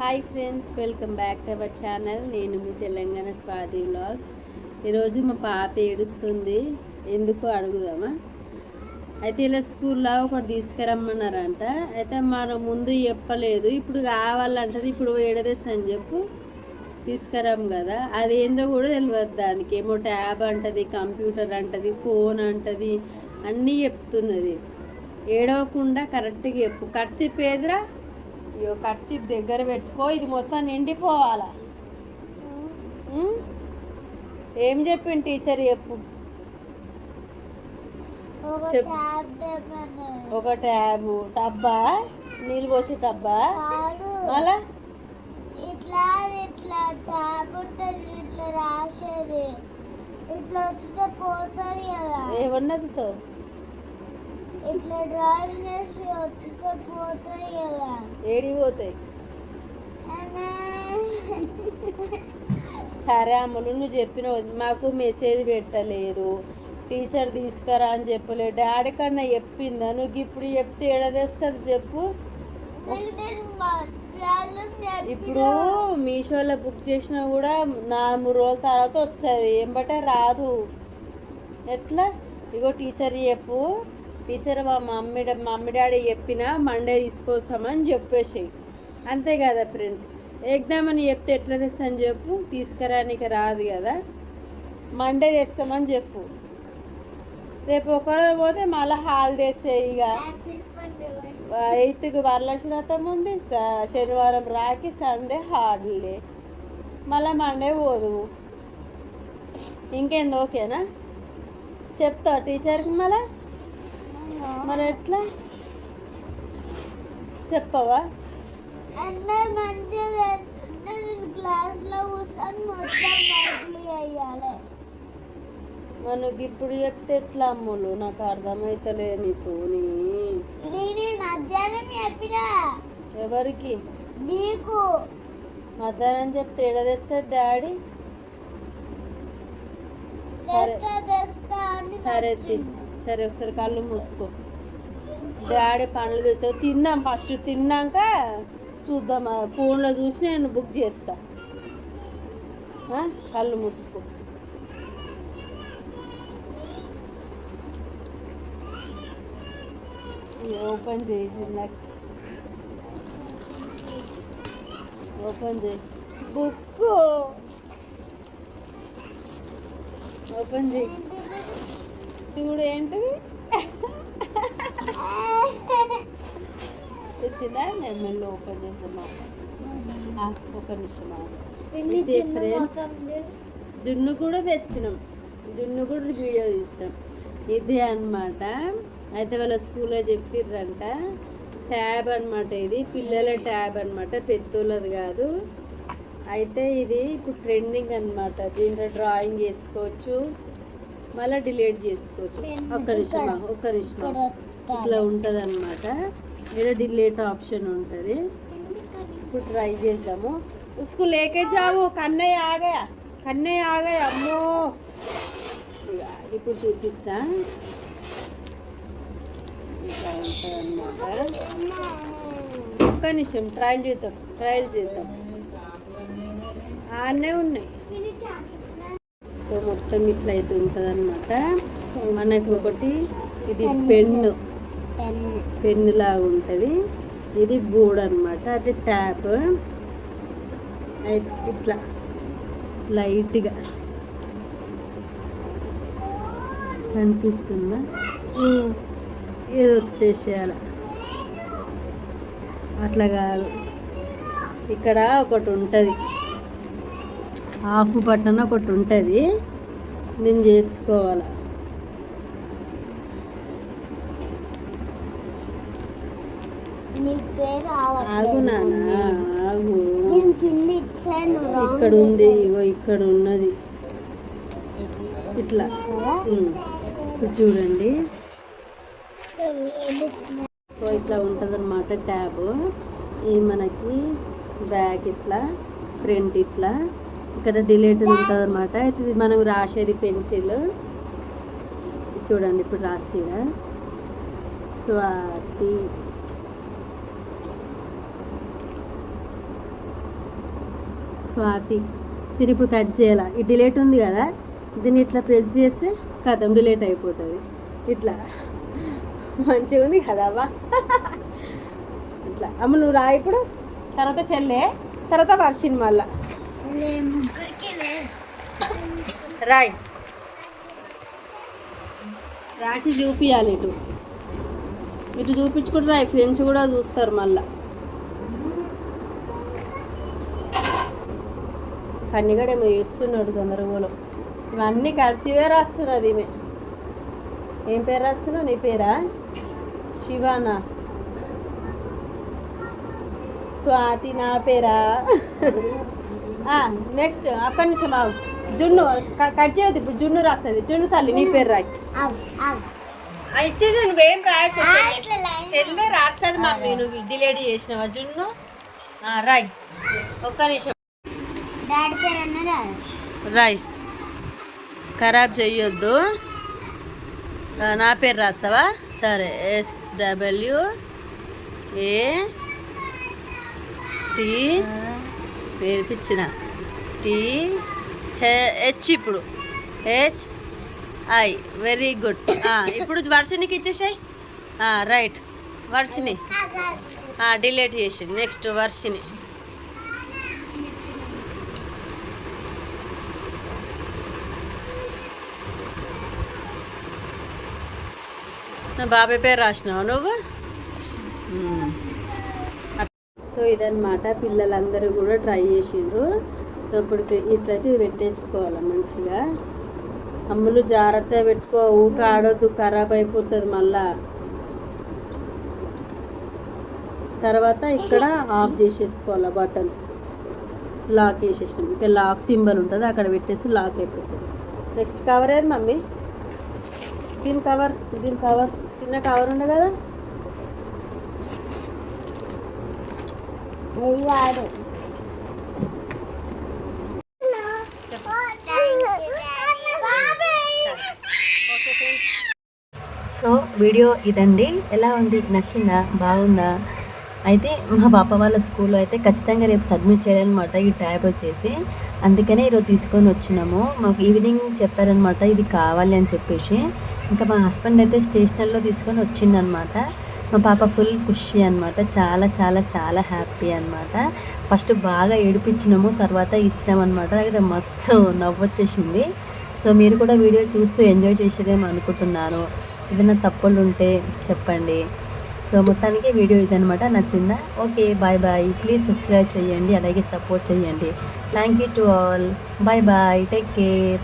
Hi friends welcome back to our channel. నేను మీ Telangana Swathi vlogs. ఈరోజు మా పాప ఏడుస్తుంది. ఎందుకో అడుగుదామా? అయితే ఇలా స్కూల్లో ఒకటి తీసుకురమ్మన్నారంట. అయితే మనం ముందు చెప్పలేదు. ఇప్పుడు కావాలంటది ఇప్పుడు ఏడదేస్తా అని చెప్పు. తీసుకురాం కదా. అది ఏందో కూడా తెలియదు దానికి. ఏమో ట్యాబ్ అంటది కంప్యూటర్ అంటది ఫోన్ అంటది అన్నీ చెప్తున్నది. ఏడవకుండా కరెక్ట్గా చెప్పు. ఖర్చు పేదరా అయ్యో ఖర్చు దగ్గర పెట్టుకో ఇది మొత్తం నిండిపోవాలా? ఏం చెప్పింది టీచర్ చెప్పు. ఒక. ట్యాబ్ టబ్బా? నీళ్ళు పోసే టబ్బా? అలా ఇట్లా ఇట్లా ట్యాబ్ ఉంటుంది ఇట్లా రాసేది. ఇట్లా వచ్చితే పోతుంది కదా. ఏమన్నదితో ఇట్లా డ్రాయింగ్ చేసి వచ్చితే పోతుంది కదా. ఏడికి పోతాయి? సరే అమ్మలు నువ్వు చెప్పిన మాకు మెసేజ్ పెట్టలేదు. టీచర్ తీసుకురా అని చెప్పలేదు. డాడీ కన్నా చెప్పిందా? నువ్వు ఇప్పుడు చెప్తే ఏడదేస్తాడు చెప్పు. ఇప్పుడు మీషోలో బుక్ చేసినా కూడా నాలుగు రోజుల తర్వాత వస్తుంది. ఏంబటే రాదు. ఎట్లా? ఇగో టీచర్ చెప్పు. టీచర్ మా మమ్మీ మమ్మీ డాడీ చెప్పిన మండే తీసుకొస్తామని చెప్పేసి. అంతే కదా ఫ్రెండ్స్. ఎగ్జామ్ అని చెప్తే ఎట్లా తెస్తాను చెప్పు? తీసుకురానికి రాదు కదా. మండే తెస్తామని చెప్పు. రేపు ఒకరోజు పోతే మళ్ళీ హాలిడేస్ ఇక. ఎయిత్కి వరలక్ష్మి వ్రతం ఉంది శనివారం రాకి సండే హాలిడే. మళ్ళీ మండే పోదు. ఇంకేంది ఓకేనా? చెప్తా టీచర్కి మళ్ళీ? మరి ఎట్లా చెప్పవా? అందరు మంచిగా చేస్తుంటే నేను క్లాస్లో కూర్చొని మొత్తం వర్క్లు చేయాలి. మనకి ఇప్పుడు చెప్తే ఎట్లా అమ్ములు? నాకు అర్థమైతలేదు నీతోని నేను మధ్యాహ్నం చెప్పిన. ఎవరికి? నీకు. మధ్యాహ్నం చెప్తే ఎడదెస్తాడు డాడీ? సరే. సరే. సరే ఒకసారి కళ్ళు మూసుకో. డాడీ పనులు చూసా తిన్నాం ఫస్ట్. తిన్నాక చూద్దాం. ఫోన్లో చూసి నేను బుక్ చేస్తా. కళ్ళు మూసుకో. ఓపెన్ చేసి నాకు ఓపెన్ చేయి. బుక్ ఓపెన్ చేయి. చూడు ఏంటిది? తెచ్చిందా? నేను మళ్ళీ ఓపెన్ చేస్తున్నా ఒక నిమిషం ఇదే చూడు. జున్ను కూడా తెచ్చినాం. జున్ను కూడా వీడియో తీస్తాం. ఇదే అన్నమాట. అయితే వాళ్ళ స్కూల్లో చెప్పిర్రంట. ట్యాబ్ అన్నమాట ఇది. పిల్లల ట్యాబ్ అన్నమాట. పెద్దోళ్ళది కాదు. అయితే ఇది ఇప్పుడు ట్రెండింగ్ అన్నమాట. దీంట్లో డ్రాయింగ్ చేసుకోవచ్చు మళ్ళీ డిలీట్ చేసుకోవచ్చు. ఒక్క నిమిషం ఒక్క నిమిషం ఇట్లా ఉంటుంది అనమాట ఏదో డిలీట్ ఆప్షన్ ఉంటుంది. ఇప్పుడు ట్రై చేద్దాము. ఉసుకు లేకే చావు కన్నయ్య ఆగయా కన్నయ్య ఆగయా అమ్మో. ఇప్పుడు చూపిస్తా. ఒక్క నిమిషం ట్రయల్ చేద్దాం ట్రయల్ చేద్దాం. అన్నీ ఉన్నాయి. సో మొత్తం ఇట్లా అయితే ఉంటుంది అనమాట మనకు ఒకటి ఇది పెన్ను. పెన్ పెన్ను లాగా ఉంటుంది ఇది బోర్డ్ అనమాట అది ట్యాప్. అయితే ఇట్లా లైట్గా కనిపిస్తుందా? ఏదో వచ్చేసేయాలి అట్లా కాదు. ఇక్కడ ఒకటి ఉంటుంది హాఫ్ బటన్ ఒకటి ఉంటుంది. నేను చేసుకోవాలి? ఆగు ఆగు. ఇక్కడ ఉంది ఇగో ఇక్కడ ఉన్నది. ఇట్లా. చూడండి. సో ఇట్లా ఉంటుంది అనమాట ట్యాబ్. ఈ మనకి బ్యాక్ ఇట్లా ఫ్రంట్ ఇట్లా. ఇక్కడ డిలేట్ ఉంటుంది అనమాట అయితే ఇది మనం రాసేది పెన్సిల్. చూడండి ఇప్పుడు రాసిన స్వాతి. స్వాతి. దీన్ని ఇప్పుడు కట్ చేయాలా? ఈ డిలేట్ ఉంది కదా దీన్ని ఇట్లా ప్రెస్ చేస్తే కథం డిలేట్ అయిపోతుంది. ఇట్లా. మంచిగా ఉంది కదా ఇట్లా. అమ్మ నువ్వు రా ఇప్పుడు. తర్వాత చెల్లె. తర్వాత వర్షిన్ మళ్ళా. రాయ్. రాసి చూపించాలి ఇటు. ఇటు చూపించుకుంటే రాయి ఫ్రెండ్స్ కూడా చూస్తారు మళ్ళా. కన్నిగడేమో చేస్తున్నాడు గందరగోళం. ఇవన్నీ కలిసివే రాస్తున్నది ఈమె. ఏం పేరు రాస్తున్నావు నీ పేరా? శివానా? స్వాతి నా పేరా? నెక్స్ట్ అక్క నిమిషం ఆగు. జున్ను కట్ చేయొద్దు ఇప్పుడు జున్ను రాస్తుంది. జున్ను తల్లి నీ పేరు రాయి. ఇచ్చేసి నువ్వేం రాయకు? చెల్లె. రాస్తుంది మమ్మీ నువ్వు డిలేట్ చేసినావా జున్ను? ఆ, రాయ్. ఒక్క నిమిషం. డాడీ పేరు అన్నారా రాయ్. ఖరాబ్ చెయ్యొద్దు. నా పేరు రాస్తావా? సరే ఎస్ డబ్ల్యూ ఏ టీ పేర్పించిన. టీ హెచ్ ఇప్పుడు. H I very good. ఇప్పుడు వర్షనికి ఇచ్చేసాయి. రైట్. వర్షిని డిలేట్ చేసి నెక్స్ట్ వర్షిని నా బాబాయ్ పేరు రాసినావు నువ్వు? సో ఇదనమాట పిల్లలందరూ కూడా ట్రై చేసిండ్రు. సో ఇప్పుడు ఇట్లా- ఇట్లయితే ఇది పెట్టేసుకోవాలి మంచిగా? అమ్ములు జాగ్రత్తగా పెట్టుకో ఊక ఆడొద్దు ఖరాబ్ అయిపోతుంది మళ్ళా. తర్వాత ఇక్కడ ఆఫ్ చేసేసుకోవాలి బటన్. లాక్ వేసేసినాం ఇక్కడ లాక్ సింబల్ ఉంటుంది అక్కడ పెట్టేసి లాక్ అయిపోతుంది. నెక్స్ట్ కవర్ ఏది మమ్మీ? దీని కవర్ దీని కవర్. చిన్న కవర్ ఉండే కదా? వాడు సో వీడియో ఇదండి. ఎలా ఉంది? నచ్చిందా? బాగుందా? అయితే మా పాప వాళ్ళ స్కూల్లో అయితే ఖచ్చితంగా రేపు సబ్మిట్ చేయాలన్నమాట ఈ ట్యాబ్ వచ్చేసి. అందుకనే ఈరోజు తీసుకొని వచ్చినాము. మాకు ఈవినింగ్ చెప్పారనమాట ఇది కావాలి అని చెప్పేసి. ఇంకా మా హస్బెండ్ అయితే స్టేషనరీలో తీసుకొని వచ్చిండనమాట మా పాప ఫుల్ ఖుషి అనమాట చాలా చాలా చాలా హ్యాపీ అనమాట ఫస్ట్ బాగా ఏడిపించినాము తర్వాత ఇచ్చినామన్నమాట. అయితే మస్తు నవ్వొచ్చేసింది. సో మీరు కూడా వీడియో చూస్తూ ఎంజాయ్ చేసేదేమో అనుకుంటున్నాను ఏదైనా తప్పులు ఉంటే చెప్పండి. సో మొత్తానికి వీడియో ఇదనమాట నచ్చిందా? Okay bye bye. Please subscribe చేయండి అలాగే సపోర్ట్ చేయండి. Thank you to all. Bye bye. Take care.